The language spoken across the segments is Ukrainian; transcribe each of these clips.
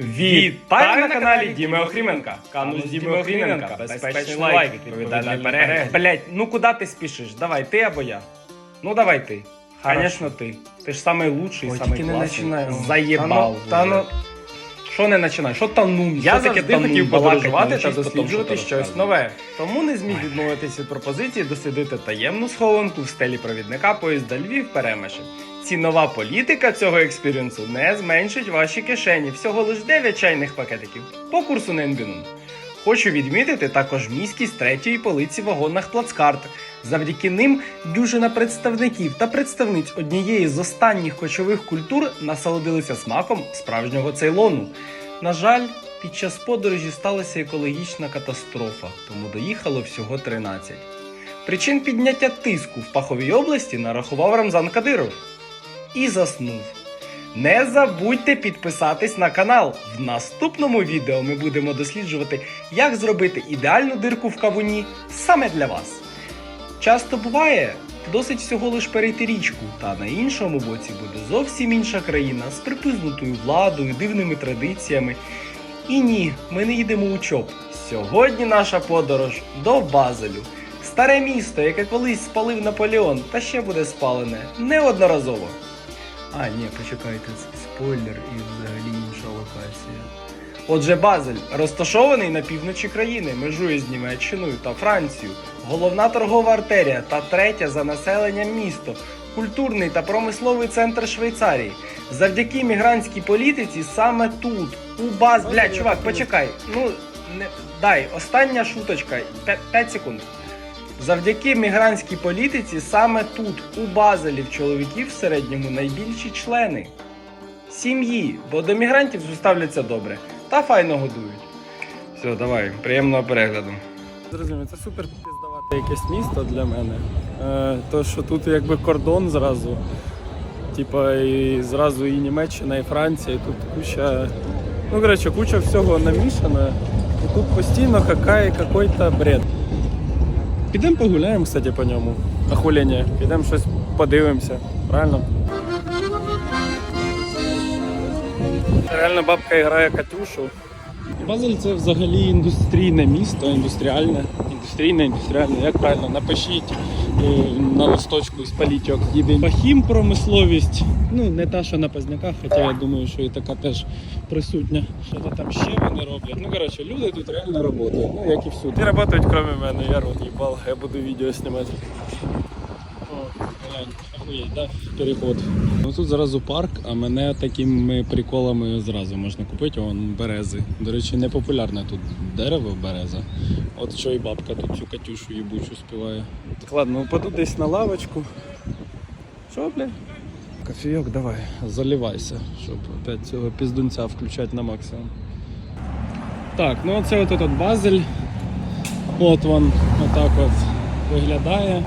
Вітаю на каналі Діми Охріменка. Канус Діми Охріменка. Безпечний лайк, відповідальний перегляд. Блять, ну куди ти спішиш? Давай, ти або я? Ну давай ти. Звісно, ти. Ти ж самий лучший, Ой, самий тільки не класний. починай. Заєбав. Та ну- вже. Що не починай? Що та ну? Я Що таке завжди та ну? хотів подорожувати та досліджувати що щось нове. Тому не зміг відмовитися від пропозиції дослідити таємну схованку в стелі провідника поїзда Львів Перемишель. Цінова політика цього експіріенсу не зменшить ваші кишені. Всього лише 9 чайних пакетиків по курсу на Енбінун. Хочу відмітити також міськість третьої полиці вагонних плацкарт. Завдяки ним дюжина представників та представниць однієї з останніх кочових культур насолодилися смаком справжнього цейлону. На жаль, під час подорожі сталася екологічна катастрофа, тому доїхало всього 13. Причин підняття тиску в Паховій області нарахував Рамзан Кадиров і заснув. Не забудьте підписатись на канал. В наступному відео ми будемо досліджувати, як зробити ідеальну дирку в кавуні саме для вас. Часто буває, досить всього лиш перейти річку, та на іншому боці буде зовсім інша країна з припизнутою владою, дивними традиціями. І ні, ми не їдемо у ЧОП. Сьогодні наша подорож до Базелю. Старе місто, яке колись спалив Наполеон, та ще буде спалене неодноразово. А, ні, почекайте, це спойлер і взагалі інша локація. Отже, Базель розташований на півночі країни, межує з Німеччиною та Францією, головна торгова артерія та третя за населенням місто, культурний та промисловий центр Швейцарії. Завдяки мігрантській політиці саме тут, у Баз... Бля, чувак, почекай. Ну, не... дай, остання шуточка, 5 секунд. Завдяки мігрантській політиці саме тут, у Базелі, в чоловіків в середньому найбільші члени сім'ї, бо до мігрантів ставляться добре та файно годують. Все, давай, приємного перегляду. Зрозуміло, це супер піздавате якесь місто для мене. Е, то, що тут якби кордон зразу. Типа і зразу і Німеччина, і Франція, і тут куча. Ну, коротше, куча всього намішана. І тут постійно хакає какой-то бред. Підемо погуляємо, кстати, по ньому. А. Підемо щось подивимося, правильно? Реально бабка грає Катюшу. Базель це взагалі індустрійне місто, індустріальне, індустрійне, індустріальне, як правильно, напишіть е, на листочку і спаліть як їде. Фахім промисловість, ну не та, що на Позняках, хоча я думаю, що і така теж присутня. Що то там ще вони роблять. Ну коротше, люди тут реально працюють, ну як і всюди. Вони працюють крім мене, я рот їбал, я буду відео знімати. О, глянь, охуєть, да? Переход. Ну тут зразу парк, а мене такими приколами зразу можна купити. Вон берези. До речі, не популярне тут дерево береза. От що і бабка тут цю Катюшу їбучу співає. Так ладно, упаду десь на лавочку. Що, бля? Кофійок, давай, заливайся, щоб опять цього піздунця включати на максимум. Так, ну оце от этот базель. От він отак от виглядає.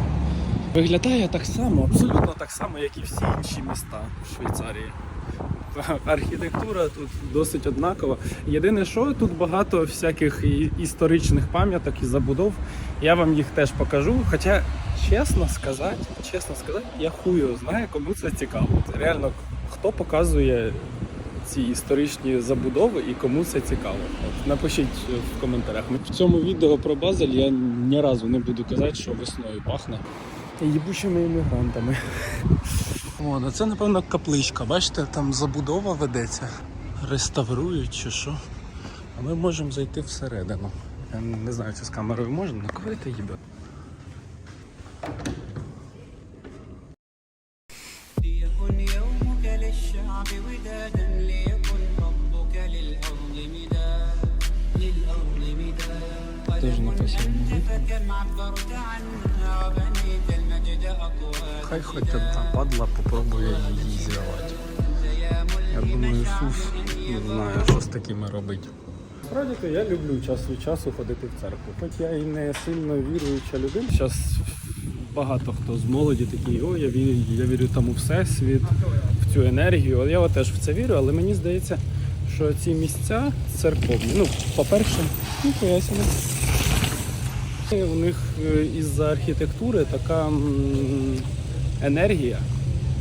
Виглядає так само, абсолютно так само, як і всі інші міста в Швейцарії. Архітектура тут досить однакова. Єдине, що тут багато всяких історичних пам'яток і забудов. Я вам їх теж покажу. Хоча, чесно сказати, чесно сказати, я хую знаю, кому це цікаво. Реально, хто показує ці історичні забудови і кому це цікаво. Напишіть в коментарях. В цьому відео про Базель я ні разу не буду казати, що весною пахне. Їбучими іммігрантами. О, ну це, напевно, капличка. Бачите, там забудова ведеться. Реставрують чи що. А ми можемо зайти всередину. Я не знаю, чи з камерою можна, але кого ти їбе? Хай хоч одна падла попробує її зірвати. Я думаю, Ісус не знає, що з такими робить. Справді то я люблю час від часу ходити в церкву. Хоч я і не сильно віруюча людина. Зараз багато хто з молоді такі, о, я вірю, я вірю там у всесвіт, в цю енергію. Я теж в це вірю, але мені здається, що ці місця церковні. Ну, по-перше, ну поясню. У них е, із-за архітектури така енергія,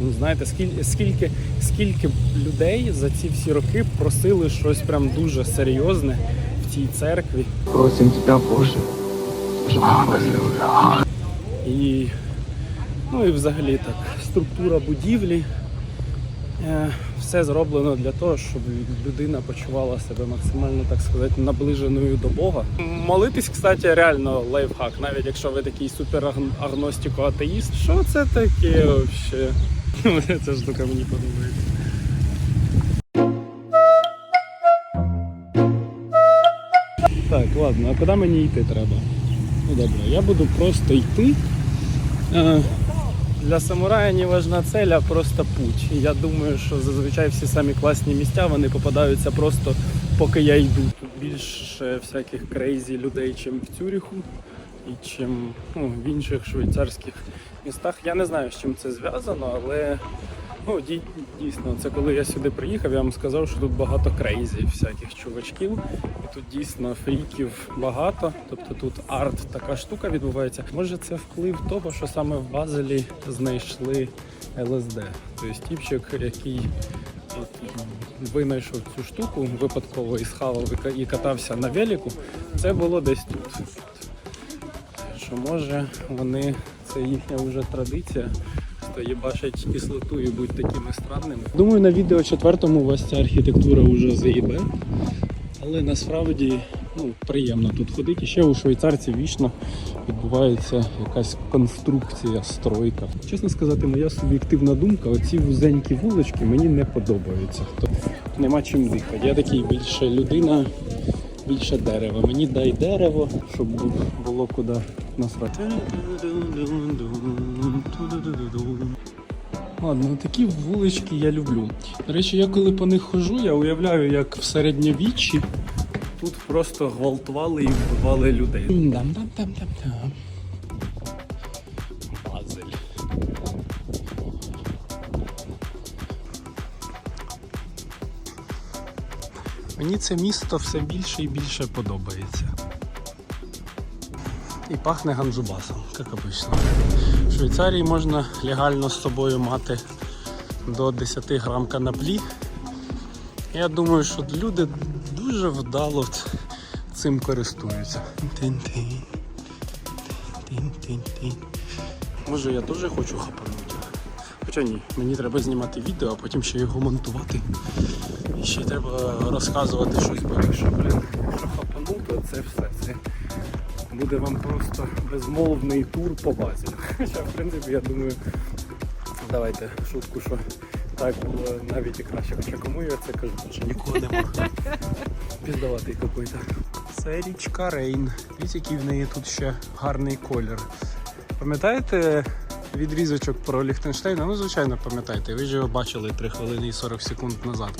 Ну, знаєте, скільки, скільки, скільки людей за ці всі роки просили щось прям дуже серйозне в цій церкві. Просим тебе, Боже, І, ну і взагалі так, структура будівлі. Е, Все зроблено для того, щоб людина почувала себе максимально, так сказати, наближеною до Бога. Молитись, кстати, реально лайфхак, навіть якщо ви такий супер агностико атеїст. Що це таке взагалі? Ця штука мені подобається. Так, ладно, а куди мені йти треба? Ну добре, я буду просто йти. Для самурая не важна цель, а просто путь. Я думаю, що зазвичай всі самі класні місця вони попадаються просто поки я йду. Тут більше всяких крейзі людей, чим в Цюріху і чим ну, в інших швейцарських містах. Я не знаю, з чим це зв'язано, але ну, дійсно, це коли я сюди приїхав, я вам сказав, що тут багато крейзі всяких чувачків. І тут дійсно фріків багато. Тобто тут арт така штука відбувається. Може це вплив того, що саме в Базелі знайшли ЛСД. Тобто тіпчик, який от, винайшов цю штуку випадково і схавав і катався на велику, це було десь тут. Що може вони, це їхня вже традиція. То їбашать кислоту і будь такими странними. Думаю, на відео четвертому у вас ця архітектура вже заїбе. Але насправді ну, приємно тут ходити. І ще у швейцарців вічно відбувається якась конструкція, стройка. Чесно сказати, моя суб'єктивна думка, оці вузенькі вулички мені не подобаються. Тобто нема чим дихати. Я такий більше людина, більше дерева. Мені дай дерево, щоб було куди насрати. Ладно, такі вулички я люблю. До речі, я коли по них хожу, я уявляю, як в середньовіччі тут просто гвалтували і вбивали людей. Дам-дам-дам-дам-дам. Базель. Мені це місто все більше і більше подобається. І пахне ганджубасом, як обично. В Швейцарії можна легально з собою мати до 10 грам канаплі. Я думаю, що люди дуже вдало цим користуються. Може я теж хочу хапанути. Хоча ні, мені треба знімати відео, а потім ще його монтувати. І ще треба розказувати щось більше. Блін, якщо хапану, то це все. Це буде вам просто безмовний тур по базі. Хоча, в принципі, я думаю, давайте шутку, що так було навіть і краще. Хоча кому я це кажу, що нікого нема. Піздаватий какой-то. Це річка Рейн. Дивіться, який в неї тут ще гарний колір. Пам'ятаєте відрізочок про Ліхтенштейна? Ну, звичайно, пам'ятаєте. Ви ж його бачили 3 хвилини і 40 секунд назад.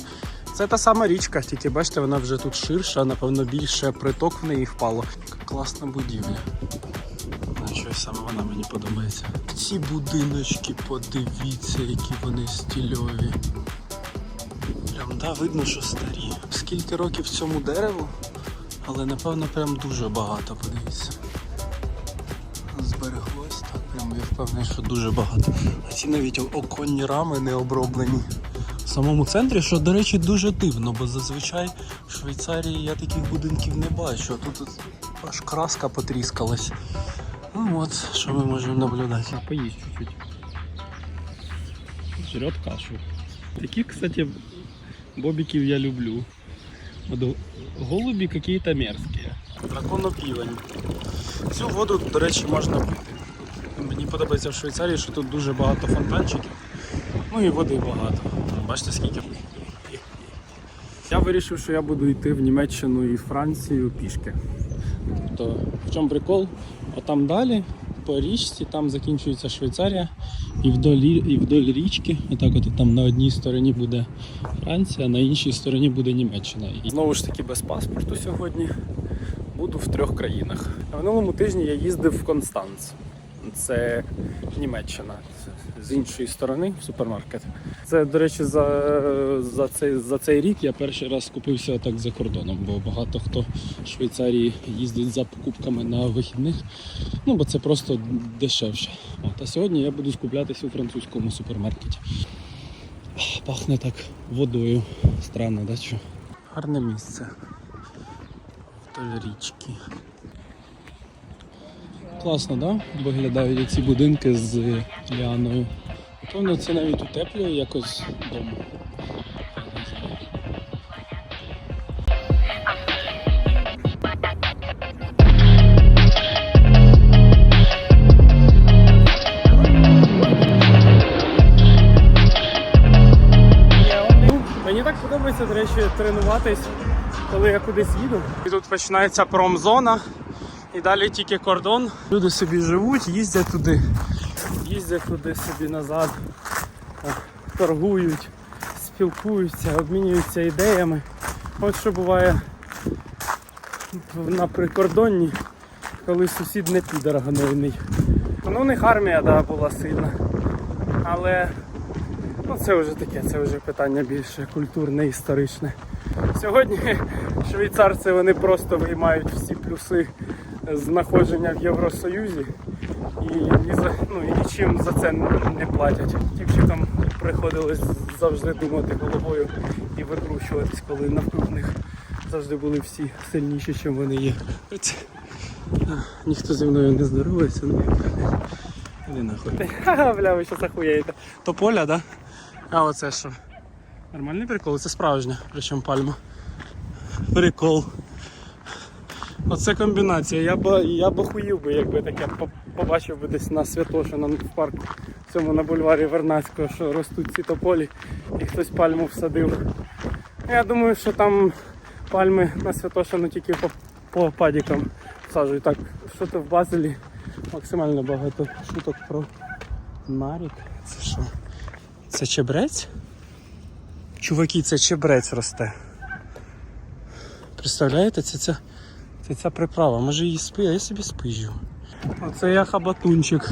Це та сама річка, тільки бачите, вона вже тут ширша, напевно, більше приток в неї впало. Класна будівля. Щось саме вона мені подобається. Ці будиночки, подивіться, які вони стільові. Прям да, видно, що старі. Скільки років цьому дереву, але напевно прям дуже багато, подивіться. Збереглось так, прям я впевнений, що дуже багато. А ці навіть оконні рами не оброблені. В самому центрі, що, до речі, дуже дивно, бо зазвичай в Швейцарії я таких будинків не бачу. а Тут аж краска потріскалась. Ну от, що ми можемо наблюдати. Поїсть чуть-чуть. Жрет кашу. Такі, кстати, бобиків я люблю. От голуби какие-то мерзкие. Драконопівень. Цю воду, до речі, можна пити. Мені подобається в Швейцарії, що тут дуже багато фонтанчиків. Ну і води багато. Бачите, скільки. Я вирішив, що я буду йти в Німеччину і Францію пішки. Тобто, в чому прикол? Отам далі, по річці, там закінчується Швейцарія, і вдоль, і вдоль річки, отак от там на одній стороні буде Франція, на іншій стороні буде Німеччина. І знову ж таки без паспорту сьогодні буду в трьох країнах. На минулому тижні я їздив в Констанц. Це Німеччина. З іншої сторони супермаркет. Це, до речі, за, за, цей, за цей рік я перший раз купився так за кордоном, бо багато хто в Швейцарії їздить за покупками на вихідних. Ну, бо це просто дешевше. От, а сьогодні я буду скуплятися у французькому супермаркеті. Пахне так водою. Странно, да? Що? Гарне місце. Вдоль річки. Класно, да? Виглядають ці будинки з ліаною. Напевно, це навіть утеплює якось дому. Ну, Мені так подобається, до речі, тренуватись, коли я кудись їду. І тут починається промзона, і далі тільки кордон. Люди собі живуть, їздять туди, їздять туди собі назад, торгують, спілкуються, обмінюються ідеями. От що буває на прикордонні, коли сусід не підер гнойний. Ну, у них армія да, була сильна. Але Ну, це вже таке, це вже питання більше культурне, історичне. Сьогодні швейцарці вони просто виймають всі плюси знаходження в Євросоюзі і, ні за, ну, і нічим за це не платять. Тіпчикам приходилось завжди думати головою і викручуватись, коли навкруг них завжди були всі сильніші, ніж вони є. Ніхто зі мною не здоровається, ну іди нахуй. Ха-ха, бля, ви щас охуєєте. То поля, да? А оце що? Нормальний прикол, це справжня, причому пальма. Прикол. Оце комбінація. Я б я б охуїв би, якби таке по- побачив би десь на Святошина в парку в цьому на бульварі Вернацького, що ростуть ці тополі і хтось пальму всадив. Я думаю, що там пальми на Святошину тільки по, по падікам всаджують. Так, що то в Базелі максимально багато шуток про нарік. Це що? Це чебрець? Чуваки, це чебрець росте. Представляєте, це ця, це ця приправа. Може її спи, а я собі спижу. Оце я хабатунчик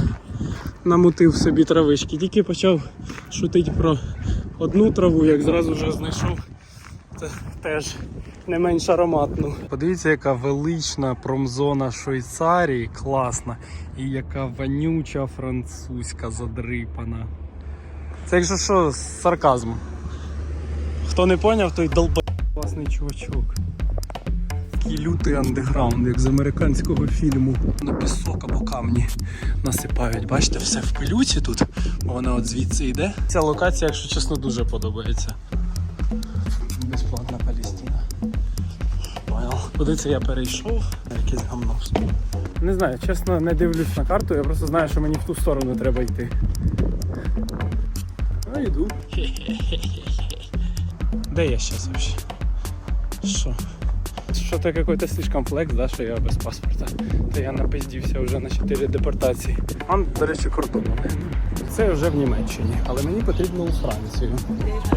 намутив собі травички. Тільки почав шутити про одну траву, як зразу вже знайшов. Це теж не менш ароматну. Подивіться, яка велична промзона Швейцарії, класна. І яка вонюча французька задрипана. Це якщо що, сарказм. Хто не поняв, той долба класний чувачок. Такий лютий андеграунд, як з американського фільму. На пісок або камні насипають. Бачите, все в пилюці тут, бо вона от звідси йде. Ця локація, якщо чесно, дуже подобається. Безплатна Палістина. Понял. Куди це я перейшов? Якесь гамно. Не знаю, чесно, не дивлюсь на карту, я просто знаю, що мені в ту сторону треба йти. А йду. Де я зараз вообще? Що? Що-то какой-то слишком флекс, да, що я без паспорта. То я напиздівся вже на 4 депортації. Он, до речі, кордон. Це вже в Німеччині, але мені потрібно у Францію.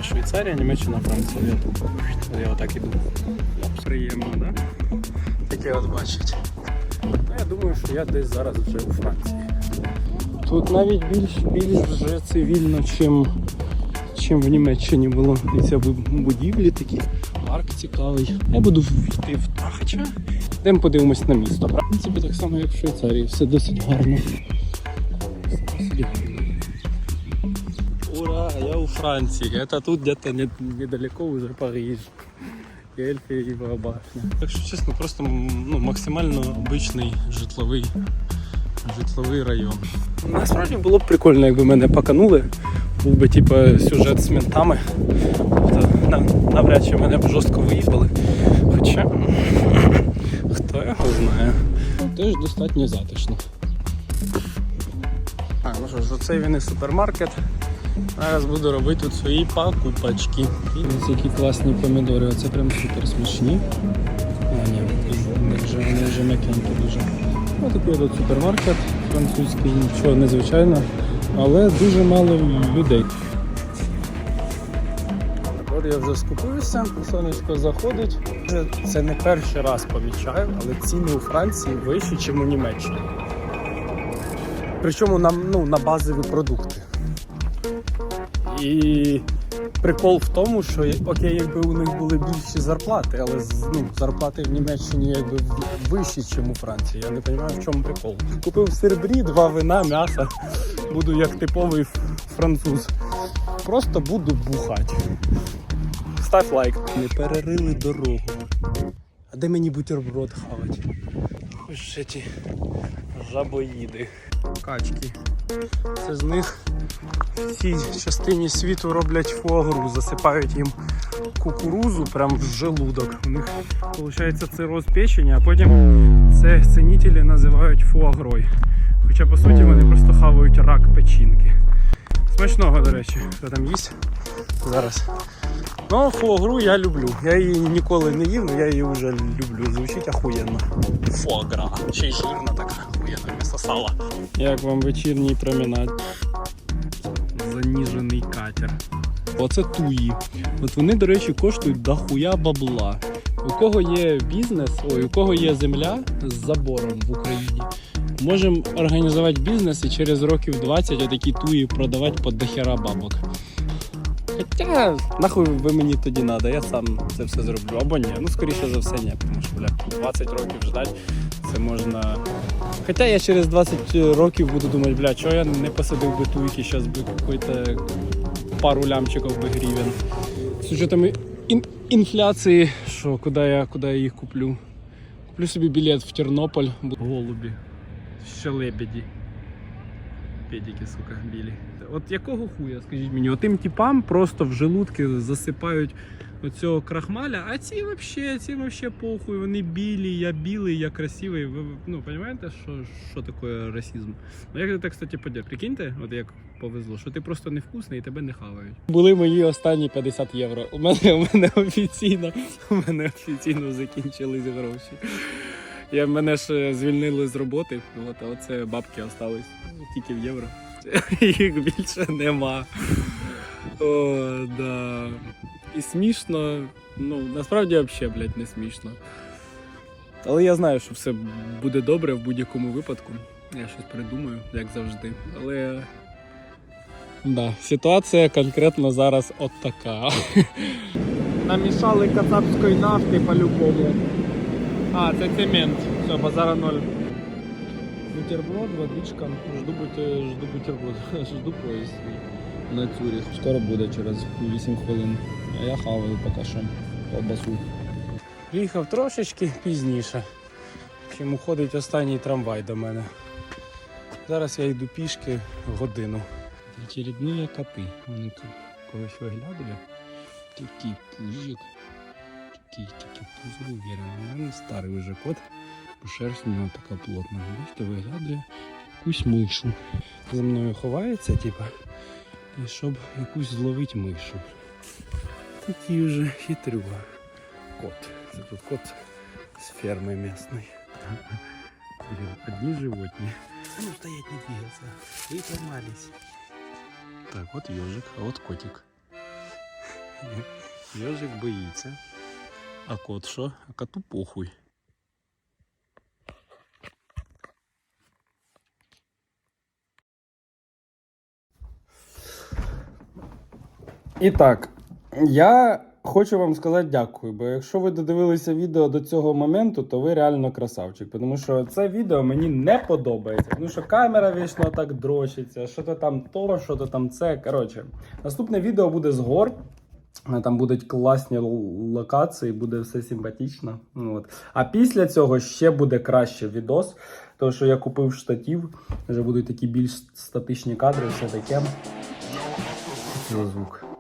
Швейцарія, Німеччина, Франція. Я тут. Я отак іду. Приємно, да? Таке от бачить. Ну, я думаю, що я десь зараз вже у Франції. Тут навіть більш, більш вже цивільно, чим, чим в Німеччині було. І це будівлі такі, парк цікавий. Я буду йти в та, хоча. Йдемо подивимось на місто. В принципі, так само, як в Швейцарії, все досить гарно. Ура, я у Франції. Это тут где-то недалеко уже Париж. Ельфі І башня. Так що чесно, просто ну, максимально обичний житловий, житловий район. Насправді було б прикольно, якби мене поканули. Був би типу, сюжет з ментами. Тобто, навряд чи мене б жорстко виїбали. Хоча хто його знає. Теж достатньо затишно. А, ну що ж, оцей він і супермаркет. Зараз буду робити тут свої покупочки. Ось які класні помідори, оце прям супер смачні. А, ні, вони вже, вони вже м'якенькі дуже. Ось такий от супермаркет французький, нічого незвичайного, але дуже мало людей. Я вже скупився, сонечко заходить. Це не перший раз помічаю, але ціни у Франції вищі, ніж у Німеччині. Причому на, ну, на базові продукти. І прикол в тому, що окей, якби у них були більші зарплати, але ну, зарплати в Німеччині якби вищі, ніж у Франції. Я не розумію, в чому прикол. Купив сирбрі, два вина, м'ясо. Буду як типовий француз. Просто буду бухати. Став лайк. Не перерили дорогу. А де мені бутерброд хавати? Ось ці жабоїди. Качки. Це з них в цій частині світу роблять фуагру, засипають їм кукурузу прямо в желудок. У них виходить цироз печені, а потім це цінителі називають фуагрой. Хоча по суті вони просто хавають рак печінки. Смачного, до речі, хто там їсть зараз. Ну, фуагру я люблю. Я її ніколи не їв, але я її вже люблю. Звучить ахуєнно. Фуагра. Ще й жирна така сала. Як вам вечірній променад? Заніжений катер. Оце туї. От вони, до речі, коштують дохуя бабла. У кого є бізнес, ой, у кого є земля з забором в Україні, можемо організувати бізнес і через років 20 отакі туї продавати по дохера бабок. Хоча, нахуй ви мені тоді надо, я сам це все зроблю. Або ні. Ну, скоріше за все, ні, тому що, бля, 20 років ждать, це можна. Хоча я через 20 років буду думати, бля, чого я не посадив би туйки, зараз би какой-то пару лямчиків би гривень. З учетом ін- інфляції, що куди я, куди я їх куплю? Куплю собі білет в Тернополь, голубі, ще лебеді. Педики, сука, білі. От якого хуя, скажіть мені, отим типам просто в желудки засипають оцього крахмаля, а ці вообще, ці вообще похуй, вони білі, я білий, я красивий. Ви ну розумієте, що, що таке расизм? Ну як це, кстати, подяк? Прикиньте, от як повезло, що ти просто невкусний і тебе не хавають. Були мої останні 50 євро. У мене, у мене офіційно, у мене офіційно закінчились гроші. Я мене ж е, звільнили з роботи, от, а оце бабки остались тільки в євро. Їх більше нема. О, да. І смішно. Ну, насправді взагалі, блядь, не смішно. Але я знаю, що все буде добре в будь-якому випадку. Я щось придумаю, як завжди. Але. Да, ситуація конкретно зараз от така. Намішали кацапської нафти по-любому. А, це цемент. Все, базара ноль. Бутерброд, водичка. Жду, жду бутерброд. Жду поїзд на Цюрих. Скоро буде через 8 хвилин. А я хаваю поки що колбасу. Приїхав трошечки пізніше, чим уходить останній трамвай до мене. Зараз я йду пішки годину. Очередні коти. Вони тут когось виглядає. Такий пузик. Такий, такий пузик уверений. Він старий вже кот. Бо шерсть у нього така плотна. Бачите, виглядає якусь мишу. За мною ховається, типа, і щоб якусь зловити мишу. Такий вже хитрюга. Кот. Це тут кот з ферми місної. Блин, одни животні. Ну, стоять, не двигаться. Вы поймались. Так, от ежик, а от котик. Ежик боїться. А кот що? А коту похуй. І так, я хочу вам сказати дякую, бо якщо ви додивилися відео до цього моменту, то ви реально красавчик. Тому що це відео мені не подобається. Тому що камера вічно так дрочиться, що то там то, що то там це. Коротше, наступне відео буде з гор. Е, Там будуть класні локації, буде все симпатично. Ну, От. А після цього ще буде краще відос. Тому що я купив штатів, вже будуть такі більш статичні кадри, все таке. Звук?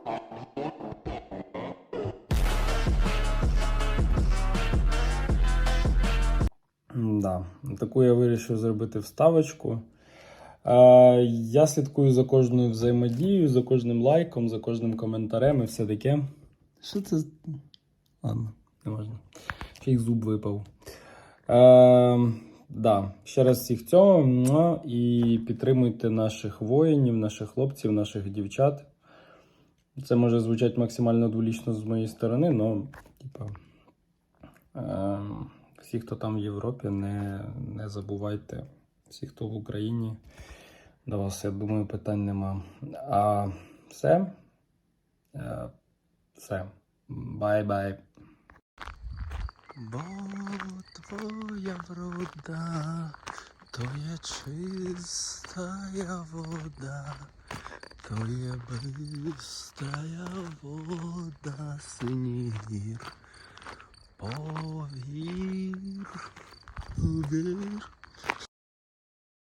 Да, таку я вирішив зробити вставочку. Е, я слідкую за кожною взаємодією, за кожним лайком, за кожним коментарем і все таке. Що це? Ладно, не можна. Ще й зуб випав. Е, да. Ще раз всіх цього. І підтримуйте наших воїнів, наших хлопців, наших дівчат. Це може звучати максимально дволічно з моєї сторони, але, типа. Е, всі, хто там в Європі, не, не забувайте. Всі, хто в Україні, До вас, я думаю, питань нема. А все? Е, Все. Бай-бай. Бо твоя врода, то є чистая вода, то є бистрая вода, синій. Повір, повір,